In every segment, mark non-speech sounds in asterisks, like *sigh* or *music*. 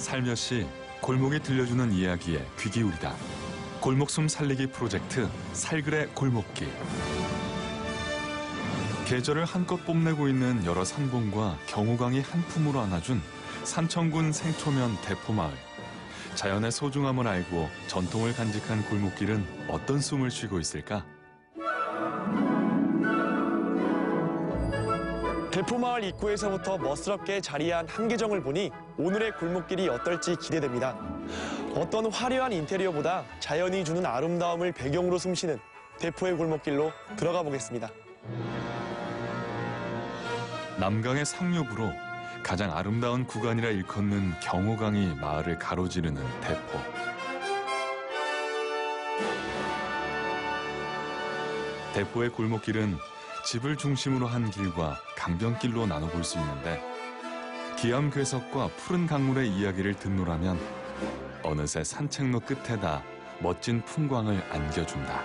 살며시 골목이 들려주는 이야기에 귀 기울이다. 골목숨 살리기 프로젝트 살그레 골목길. 계절을 한껏 뽐내고 있는 여러 산봉과 경호강이 한 품으로 안아준 산청군 생초면 대포마을. 자연의 소중함을 알고 전통을 간직한 골목길은 어떤 숨을 쉬고 있을까? 대포마을 입구에서부터 멋스럽게 자리한 한계정을 보니 오늘의 골목길이 어떨지 기대됩니다. 어떤 화려한 인테리어보다 자연이 주는 아름다움을 배경으로 숨쉬는 대포의 골목길로 들어가 보겠습니다. 남강의 상류부로 가장 아름다운 구간이라 일컫는 경호강이 마을을 가로지르는 대포. 대포의 골목길은 집을 중심으로 한 길과 강변길로 나눠볼 수 있는데 기암괴석과 푸른 강물의 이야기를 듣노라면 어느새 산책로 끝에다 멋진 풍광을 안겨준다.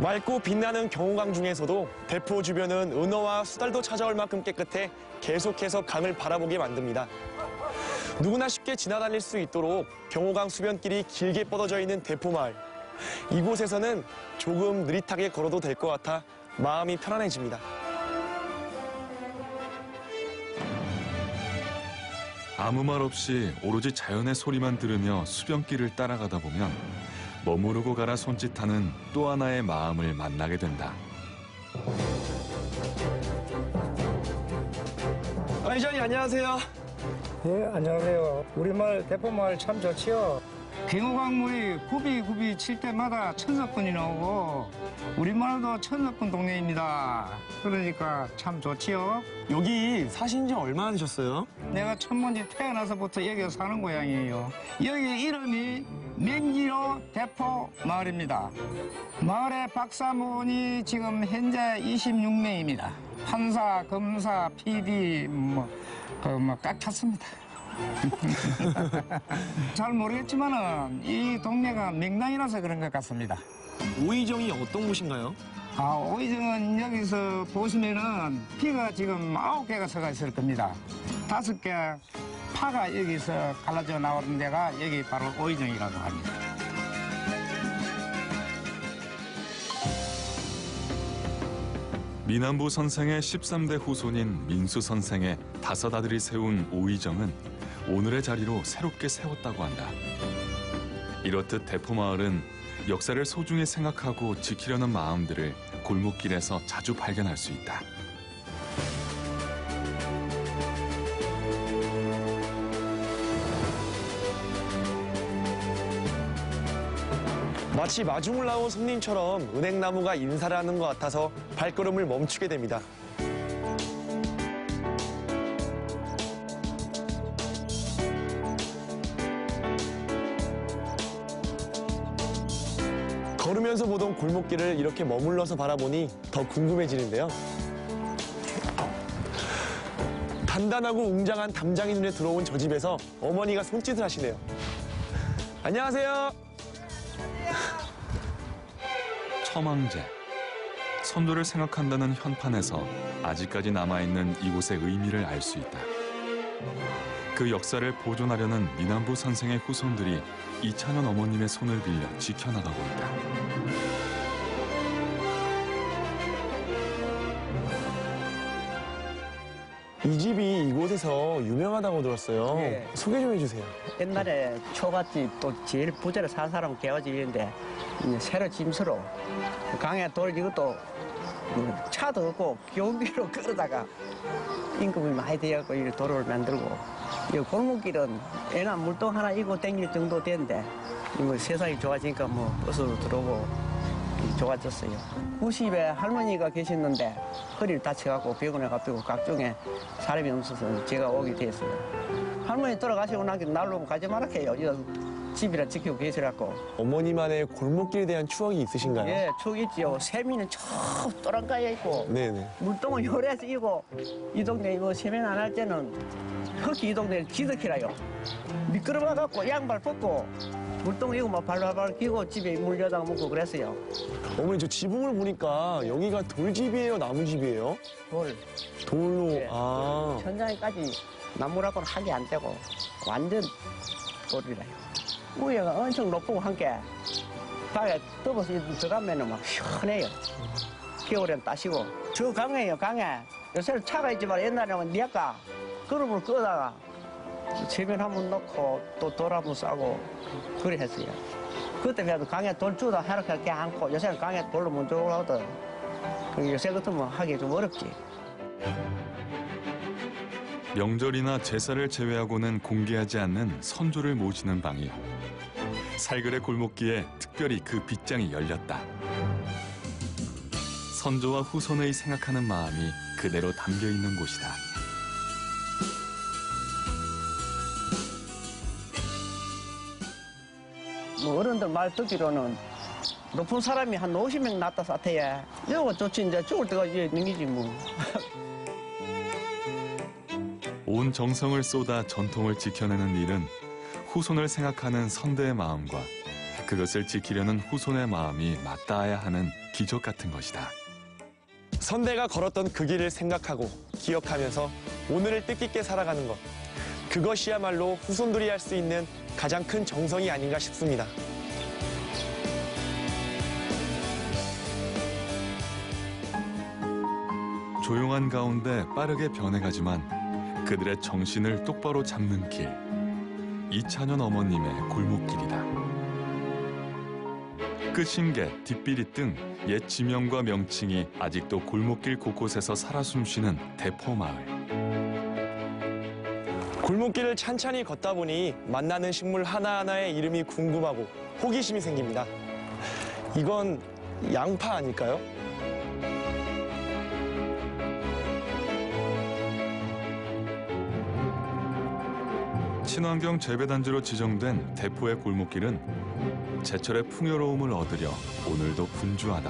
맑고 빛나는 경호강 중에서도 대포 주변은 은어와 수달도 찾아올 만큼 깨끗해 계속해서 강을 바라보게 만듭니다. 누구나 쉽게 지나다닐 수 있도록 경호강 수변길이 길게 뻗어져 있는 대포마을. 이곳에서는 조금 느릿하게 걸어도 될 것 같아 마음이 편안해집니다. 아무 말 없이 오로지 자연의 소리만 들으며 수변길을 따라가다 보면 머무르고 가라 손짓하는 또 하나의 마음을 만나게 된다. 아이전이 안녕하세요. 예, 안녕하세요. 우리 마을 대포마을 참 좋지요. 경호강물이 굽이굽이 칠 때마다 천석군이 나오고 우리 마을도 천석군 동네입니다. 그러니까 참 좋지요. 여기 사신 지 얼마나 되셨어요? 내가 천문지 태어나서부터 여기 사는 고향이에요. 여기 이름이 맹지로 대포 마을입니다. 마을의 박사문이 지금 현재 26명입니다. 판사, 검사, PD 뭐, 그 뭐 꽉 찼습니다. *laughs* 잘 모르겠지만은 이 동네가 명당이라서 그런 것 같습니다. 오이정이 어떤 곳인가요? 아, 오이정은 여기서 보시면은 피가 지금 아홉 개가 서가 있을 겁니다. 다섯 개 파가 여기서 갈라져 나오는 데가 여기 바로 오이정이라고 합니다. 미남부 선생의 13대 후손인 민수 선생의 다섯 아들이 세운 오이정은 오늘의 자리로 새롭게 세웠다고 한다. 이렇듯 대포마을은 역사를 소중히 생각하고 지키려는 마음들을 골목길에서 자주 발견할 수 있다. 마치 마중을 나온 손님처럼 은행나무가 인사를 하는 것 같아서 발걸음을 멈추게 됩니다. 걸으면서 보던 골목길을 이렇게 머물러서 바라보니 더 궁금해지는데요. 단단하고 웅장한 담장이 눈에 들어온 저 집에서 어머니가 손짓을 하시네요. 안녕하세요. 처망제. 선조를 생각한다는 현판에서 아직까지 남아있는 이곳의 의미를 알 수 있다. 그 역사를 보존하려는 미남부 선생의 후손들이 이찬원 어머님의 손을 빌려 지켜나가고 있다. 이 집이 이곳에서 유명하다고 들었어요. 예. 소개 좀 해주세요. 옛날에 초가집 또 제일 부자로 산 사람은 개화집인데 새로 짐수로 강에 돌 이것도 뭐 차도 없고 경비로 끌어다가 임금이 많이 되었고 이 도로를 만들고 이 골목길은 애나 물동 하나 이고 땡길 정도 되는데 뭐 세상이 좋아지니까 뭐 버스로 들어오고 좋아졌어요. 90에 할머니가 계셨는데 허리를 다쳐갖고 병원에 가고 각종의 사람이 없어서 제가 오게 됐어요. 할머니 돌아가시고 나기 날로 가지 말아해요. 이거 집이라 지키고 계시라고. 어머니만의 골목길에 대한 추억이 있으신가요? 예, 추억 있지요. 세미는 저 또랑가에 있고 네네. 물동은 요래서 이고 이 동네 뭐 세면 안 할 때는 흙이 이 동네 지덕이라요. 미끄러워 갖고 양발 벗고 물동 이고 막 발발발 끼고 집에 물려다가 먹고 그랬어요. 어머니 저 지붕을 보니까 여기가 돌집이에요, 나무집이에요? 돌 돌로. 네. 아. 천장에까지 나무라고는 하기 안 되고 완전 돌이라요. 위에가 엄청 높고 한게 방에 떠서 들어가면은 막 시원해요. 겨울엔 따시고 저 강에요 강에 요새는 차가 있지만 옛날에는 니아까 그룹을 끄다가 세면 한 번 넣고 또 돌 한 번 싸고 그래 했어요. 그때 그래도 강에 돌 주다 이렇게 안고 요새는 강에 돌로 먼저 올라오거든. 그 요새 같으면 하기 좀 어렵지. 명절이나 제사를 제외하고는 공개하지 않는 선조를 모시는 방이 살그레 골목길에 특별히 그 빗장이 열렸다. 선조와 후손의 생각하는 마음이 그대로 담겨 있는 곳이다. 뭐 어른들 말 듣기로는 높은 사람이 한 50명 났다 사태에 이거 좋지 이제 죽을 때가 이제 게지 뭐 *laughs* 온 정성을 쏟아 전통을 지켜내는 일은 후손을 생각하는 선대의 마음과 그것을 지키려는 후손의 마음이 맞닿아야 하는 기적 같은 것이다. 선대가 걸었던 그 길을 생각하고 기억하면서 오늘을 뜻깊게 살아가는 것. 그것이야말로 후손들이 할 수 있는 가장 큰 정성이 아닌가 싶습니다. 조용한 가운데 빠르게 변해가지만 그들의 정신을 똑바로 잡는 길. 이찬현 어머님의 골목길이다. 끝인계, 뒷비리 등 옛 지명과 명칭이 아직도 골목길 곳곳에서 살아 숨쉬는 대포마을. 골목길을 찬찬히 걷다 보니 만나는 식물 하나하나의 이름이 궁금하고 호기심이 생깁니다. 이건 양파 아닐까요? 친환경 재배단지로 지정된 대포의 골목길은 제철의 풍요로움을 얻으려 오늘도 분주하다.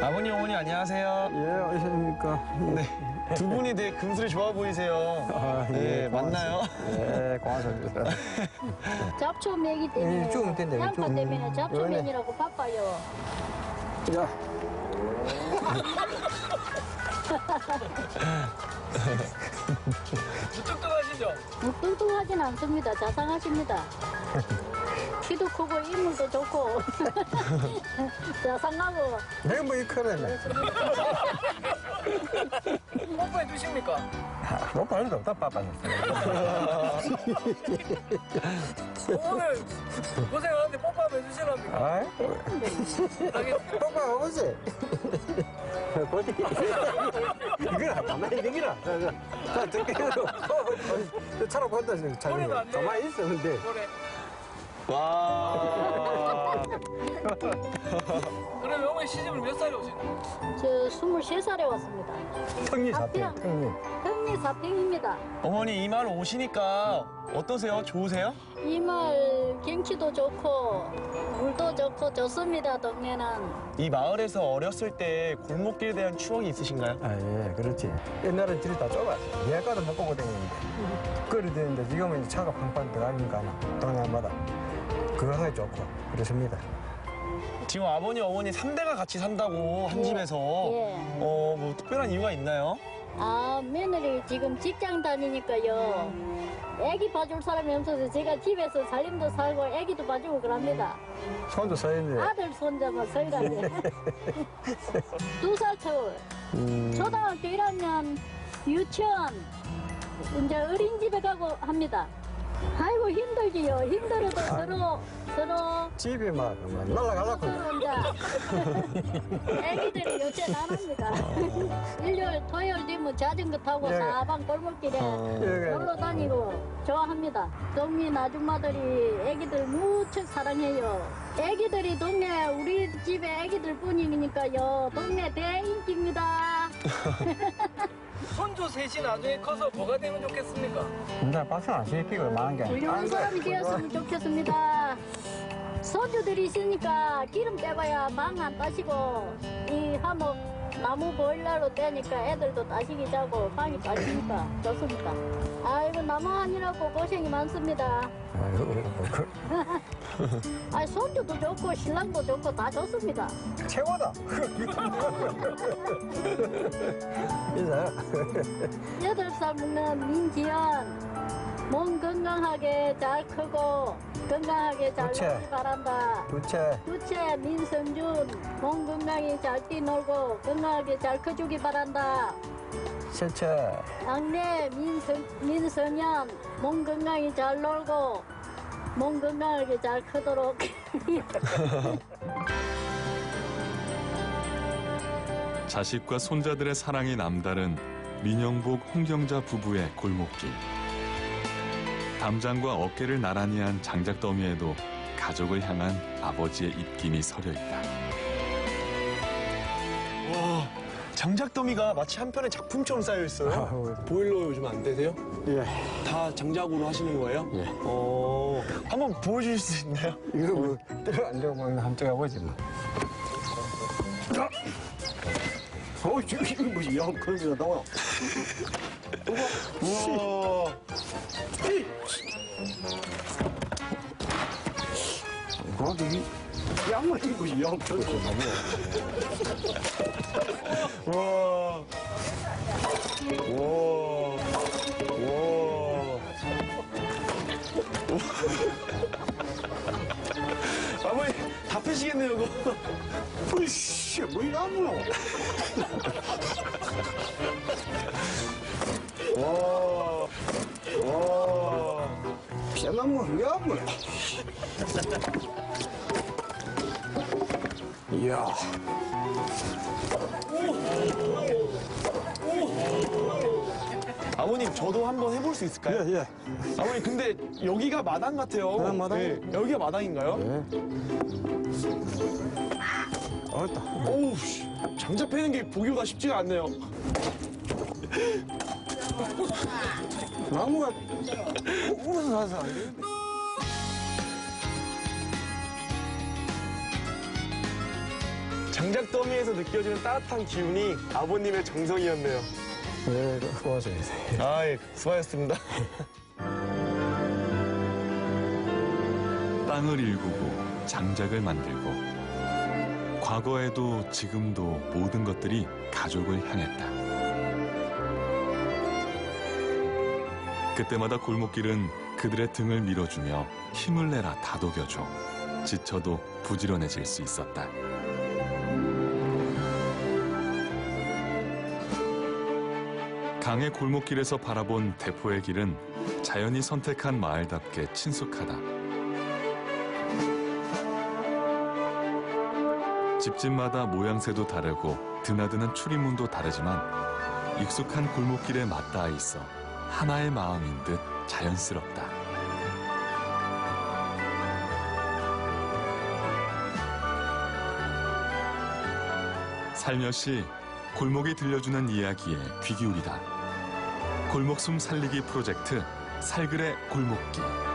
아버님, 어머니 안녕하세요. 예, 어십니까? 네. 두 분이 되게 금슬이 좋아 보이세요. 아, 네, 맞나요? 예, 고맙습니다. *laughs* 잡초매기 때문에 예, 죽으면 된다, 양파 죽으면. 때문에 잡초매이라고 바빠요. 자, *laughs* *laughs* 뚱뚱하진 않습니다. 자상하십니다. *laughs* 키도 크고 인물도 좋고 자상하고 내가 뭐이 커네. 뽀뽀해 주십니까? 데 없다, 빠빠졌어. 오늘 고생하는데 뽀뽀 한번 해주시랍니까? 아이. 빠빠 오지. 어디? 이거라, 가만히 이기라. 자, 자, 자, 저기, 차로 내. 가만히 있어, 근데. 와. *laughs* 그러면 어머니 시집을 몇 살에 오시나요? 저 23살에 왔습니다. 턱리 사태, 앞이야. 턱리. 흥리 사평입니다. 어머니 이 마을 오시니까 어떠세요? 좋으세요? 이 마을 경치도 좋고 물도 좋고 좋습니다. 동네는 이 마을에서 어렸을 때 골목길에 대한 추억이 있으신가요? 아, 예, 그렇지. 옛날에 길이 다 좁았어. 예가도 못 보고 다니는데. 거리 되는데 지금은 이제 차가 팡팡 들어가니까 동네마다. 그거 하기 좋고, 그렇습니다. 지금 아버님, 어머니 삼대가 같이 산다고 한 예. 집에서 예. 어, 뭐 특별한 이유가 있나요? 아 며느리 지금 직장 다니니까요. 애기 봐줄 사람이 없어서 제가 집에서 살림도 살고 애기도 봐주고 그럽니다. 손도 서 있는데. 아들 손자만 서이라니. *laughs* 두살 차울. 음, 초등학교 1학년 유치원 이제 어린집에 가고 합니다. 아이고 힘들지요. 힘들어도 서로 서로 집이 막, 막 날아가려고. 이제 애기들이 요새 나납니다. 일요일 토요일 되면 자전거 타고 예. 사방 골목길에 예, 놀러 다니고 좋아합니다. 동민 아줌마들이 애기들 무척 사랑해요. 애기들이 동네 우리 집에 애기들 뿐이니까요. 동네 대인기입니다. *laughs* 손주 셋이 나중에 커서 뭐가 되면 좋겠습니까? 이제 박수 안 시키고 많은 게. 훌륭한 사람이 되었으면 좋겠습니다. 손주들이 있으니까 기름 빼봐야 방안 따시고 이 하모 나무 보일러로 떼니까 애들도 따시기 자고 방이 빠지니까 좋습니다. 아이고 나무 하느라고 고생이 많습니다. 아이고, *laughs* 아 손주도 좋고 신랑도 좋고 다 좋습니다. 최고다. *laughs* 인사요. *laughs* 여덟 살 먹는 민지연 몸 건강하게 잘 크고 건강하게 잘 그치. 놀기 바란다. 둘째, 두째 민성준 몸 건강히 잘 뛰놀고 건강하게 잘 커주기 바란다. 셋째, 막내 민성, 민성현 몸 건강히 잘 놀고 몸 건강하게 잘 크도록 *laughs* 자식과 손자들의 사랑이 남다른 민영복 홍경자 부부의 골목길. 담장과 어깨를 나란히 한 장작 더미에도 가족을 향한 아버지의 입김이 서려 있다. 와, 장작 더미가 마치 한 편의 작품처럼 쌓여 있어요. 아우. 보일러 요즘 안 되세요? 예. 다 장작으로 하시는 거예요? 예. 어, 한번 보여주실 수 있나요? 이거 뭐, 안 되고 뭐, 한번 떠가보지 뭐. 어, 이거 뭐지? 야, 그런 소리가 나와. 우와. 그것도 이, 양말 이거 야, 그런 소리가 나와. 우와. 우와. 우와. 다 펴시겠네요, 이거. 으이씨, 뭐 아무나. 와. 와. 왜 아무나. 이야. 아버님, 저도 한번 해볼 수 있을까요? 예, 예. 아버님, 근데 여기가 마당 같아요. 아, 마당이요? 네, 여기가 마당인가요? 예. 어렵다. 오우, 씨, 장작 패는 게 보기가 쉽지가 않네요. 나무가 울어서 사서 안 되는데. 장작 더미에서 느껴지는 따뜻한 기운이 아버님의 정성이었네요. 네, 고맙습니다. 아이, 수고하셨습니다. *laughs* 땅을 일구고 장작을 만들고 과거에도 지금도 모든 것들이 가족을 향했다. 그때마다 골목길은 그들의 등을 밀어주며 힘을 내라 다독여줘 지쳐도 부지런해질 수 있었다. 강의 골목길에서 바라본 대포의 길은 자연이 선택한 마을답게 친숙하다. 집집마다 모양새도 다르고 드나드는 출입문도 다르지만 익숙한 골목길에 맞닿아 있어 하나의 마음인 듯 자연스럽다. 살며시 골목이 들려주는 이야기에 귀 기울이다. 골목숨 살리기 프로젝트 살그레 골목길.